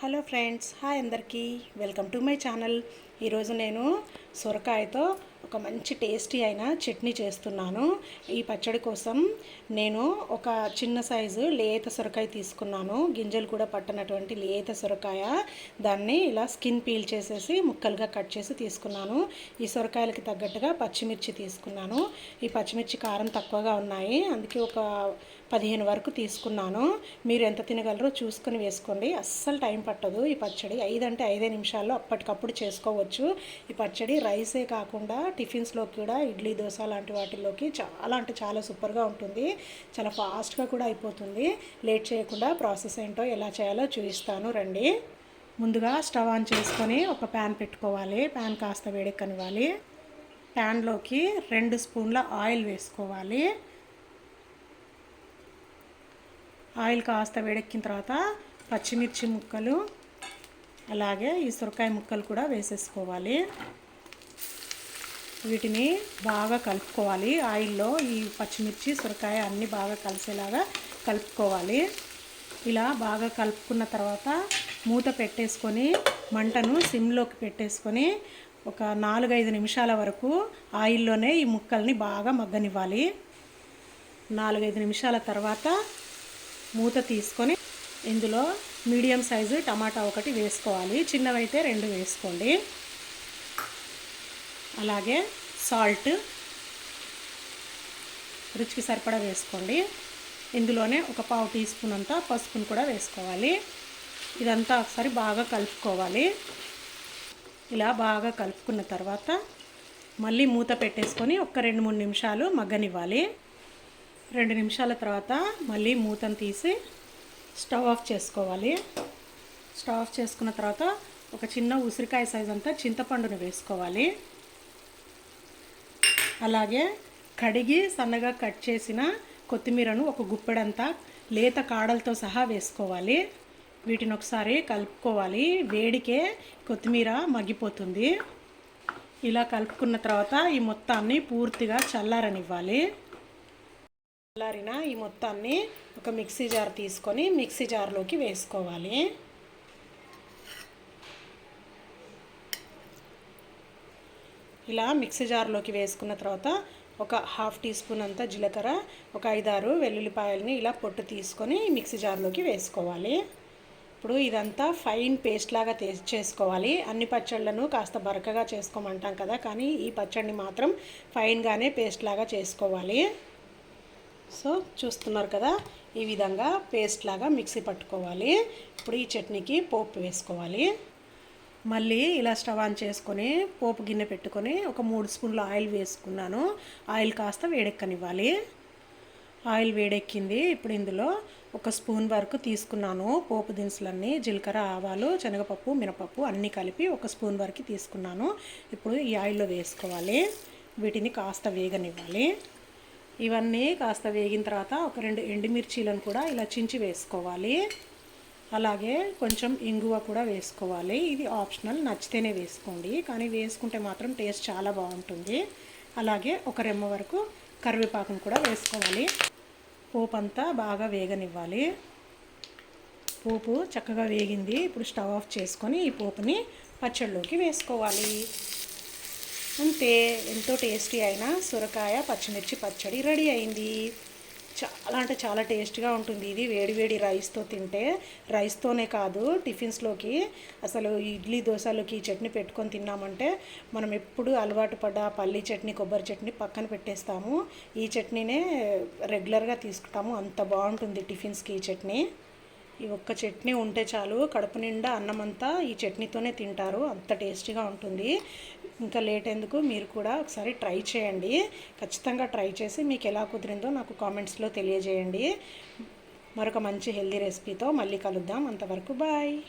Hello friends hi అందరికీ welcome to my channel ఈరోజు నేను సొరకాయతో ఒక మంచి టేస్టీ అయిన చట్నీ చేస్తున్నాను. ఈ పచ్చడి కోసం నేను ఒక చిన్న సైజు లేత సొరకాయ తీసుకున్నాను. గింజలు కూడా పట్టనటువంటి లేత సొరకాయ. దాన్ని ఇలా స్కిన్ పీల్ చేసేసి ముక్కలుగా కట్ చేసి తీసుకున్నాను. ఈ సొరకాయలకి తగ్గట్టుగా పచ్చిమిర్చి తీసుకున్నాను. ఈ పచ్చిమిర్చి కారం తక్కువగా ఉన్నాయి. అందుకే ఒక పదిహేను వరకు తీసుకున్నాను. మీరు ఎంత తినగలరో చూసుకొని వేసుకోండి. అస్సలు టైం పట్టదు ఈ పచ్చడి. ఐదు అంటే ఐదే నిమిషాల్లో అప్పటికప్పుడు చేసుకోవచ్చు. ఈ పచ్చడి రైసే కాకుండా టిఫిన్స్లోకి కూడా ఇడ్లీ దోశ లాంటి వాటిల్లోకి చాలా అంటే చాలా సూపర్గా ఉంటుంది. చాలా ఫాస్ట్గా కూడా అయిపోతుంది. లేట్ చేయకుండా ప్రాసెస్ ఏంటో ఎలా చేయాలో చూపిస్తాను. రండి. ముందుగా స్టవ్ ఆన్ చేసుకొని ఒక ప్యాన్ పెట్టుకోవాలి. ప్యాన్ కాస్త వేడెక్కనివ్వాలి. ప్యాన్లోకి రెండు స్పూన్ల ఆయిల్ వేసుకోవాలి. ఆయిల్ కాస్త వేడెక్కిన తర్వాత పచ్చిమిర్చి ముక్కలు అలాగే ఈ సొరకాయ ముక్కలు కూడా వేసేసుకోవాలి. వీటిని బాగా కలుపుకోవాలి. ఆయిల్లో ఈ పచ్చిమిర్చి సొరకాయ అన్నీ బాగా కలిసేలాగా కలుపుకోవాలి. ఇలా బాగా కలుపుకున్న తర్వాత మూత పెట్టేసుకొని మంటను సిమ్లోకి పెట్టేసుకొని ఒక నాలుగైదు నిమిషాల వరకు ఆయిల్లోనే ఈ ముక్కల్ని బాగా మగ్గనివ్వాలి. నాలుగైదు నిమిషాల తర్వాత మూత తీసుకొని ఇందులో మీడియం సైజు టమాటా ఒకటి వేసుకోవాలి. చిన్నవైతే రెండు వేసుకోండి. అలాగే సాల్ట్ రుచికి సరిపడా వేసుకోండి. ఇందులోనే ఒక పావు టీ స్పూన్ అంతా పసుపును కూడా వేసుకోవాలి. ఇదంతా ఒకసారి బాగా కలుపుకోవాలి. ఇలా బాగా కలుపుకున్న తర్వాత మళ్ళీ మూత పెట్టేసుకొని ఒక రెండు మూడు నిమిషాలు మగ్గనివ్వాలి. రెండు నిమిషాల తర్వాత మళ్ళీ మూతను తీసి స్టవ్ ఆఫ్ చేసుకోవాలి. స్టవ్ ఆఫ్ చేసుకున్న తర్వాత ఒక చిన్న ఉసిరికాయ సైజ్ అంతా చింతపండును వేసుకోవాలి. అలాగే కడిగి సన్నగా కట్ చేసిన కొత్తిమీరను ఒక గుప్పెడంతా లేత కాడలతో సహా వేసుకోవాలి. వీటిని ఒకసారి కలుపుకోవాలి. వేడికే కొత్తిమీర మగ్గిపోతుంది. ఇలా కలుపుకున్న తర్వాత ఈ మొత్తాన్ని పూర్తిగా చల్లారనివ్వాలి. చల్లారిన ఈ మొత్తాన్ని ఒక మిక్సీ జార్ తీసుకొని మిక్సీ జార్లోకి వేసుకోవాలి. ఇలా మిక్సీ జార్లోకి వేసుకున్న తర్వాత ఒక హాఫ్ టీ స్పూన్ అంతా జీలకర్ర ఒక ఐదారు వెల్లుల్లిపాయలని ఇలా పొట్టు తీసుకొని మిక్సీ జార్లోకి వేసుకోవాలి. ఇప్పుడు ఇదంతా ఫైన్ పేస్ట్ లాగా చేసుకోవాలి. అన్ని పచ్చళ్ళను కాస్త బరకగా చేసుకోమంటాం కదా కానీ ఈ పచ్చడిని మాత్రం ఫైన్గానే పేస్ట్ లాగా చేసుకోవాలి. సో చూస్తున్నారు కదా ఈ విధంగా పేస్ట్ లాగా మిక్సీ పట్టుకోవాలి. ఇప్పుడు ఈ చట్నీకి పోపు వేసుకోవాలి. మళ్ళీ ఇలా స్టవ్ ఆన్ చేసుకొని పోపు గిన్నె పెట్టుకొని ఒక మూడు స్పూన్ల ఆయిల్ వేసుకున్నాను. ఆయిల్ కాస్త వేడెక్కనివ్వాలి. ఆయిల్ వేడెక్కింది. ఇప్పుడు ఇందులో ఒక స్పూన్ వరకు తీసుకున్నాను పోపు దినుసులన్నీ జీలకర్ర ఆవాలు శనగపప్పు మినపప్పు అన్నీ కలిపి ఒక స్పూన్ వరకు తీసుకున్నాను. ఇప్పుడు ఈ ఆయిల్లో వేసుకోవాలి. వీటిని కాస్త వేగనివ్వాలి. ఇవన్నీ కాస్త వేగిన తర్వాత ఒక రెండు ఎండుమిర్చీలను కూడా ఇలా చించి వేసుకోవాలి. అలాగే కొంచెం ఇంగువ కూడా వేసుకోవాలి. ఇది ఆప్షనల్ నచ్చితేనే వేసుకోండి. కానీ వేసుకుంటే మాత్రం టేస్ట్ చాలా బాగుంటుంది. అలాగే ఒక రెమ్మ వరకు కరివేపాకును కూడా వేసుకోవాలి. పోపు అంతా బాగా వేగనివ్వాలి. పోపు చక్కగా వేగింది. ఇప్పుడు స్టవ్ ఆఫ్ చేసుకొని ఈ పోపుని పచ్చళ్ళలోకి వేసుకోవాలి. అంతే ఎంతో టేస్టీ అయిన సొరకాయ పచ్చిమిర్చి పచ్చడి రెడీ అయింది. చాలా అంటే చాలా టేస్ట్గా ఉంటుంది ఇది. వేడివేడి రైస్తో తింటే రైస్తోనే కాదు టిఫిన్స్లోకి అసలు ఇడ్లీ దోశలోకి చట్నీ పెట్టుకొని తిన్నామంటే మనం ఎప్పుడు అలవాటు పడ్డ పల్లీ చట్నీ కొబ్బరి చట్నీ పక్కన పెట్టేస్తాము. ఈ చట్నీనే రెగ్యులర్గా తీసుకుంటాము. అంత బాగుంటుంది టిఫిన్స్కి ఈ చట్నీ. ఈ ఒక్క చట్నీ ఉంటే చాలు. కడుపు నిండా అన్నమంతా ఈ చట్నీతోనే తింటారు. అంత టేస్టీగా ఉంటుంది. ఇంకా లేట్ ఎందుకు? మీరు కూడా ఒకసారి ట్రై చేయండి. ఖచ్చితంగా ట్రై చేసి మీకు ఎలా కుదిరిందో నాకు కామెంట్స్లో తెలియజేయండి. మరొక మంచి హెల్దీ రెసిపీతో మళ్ళీ కలుద్దాం. అంతవరకు బాయ్.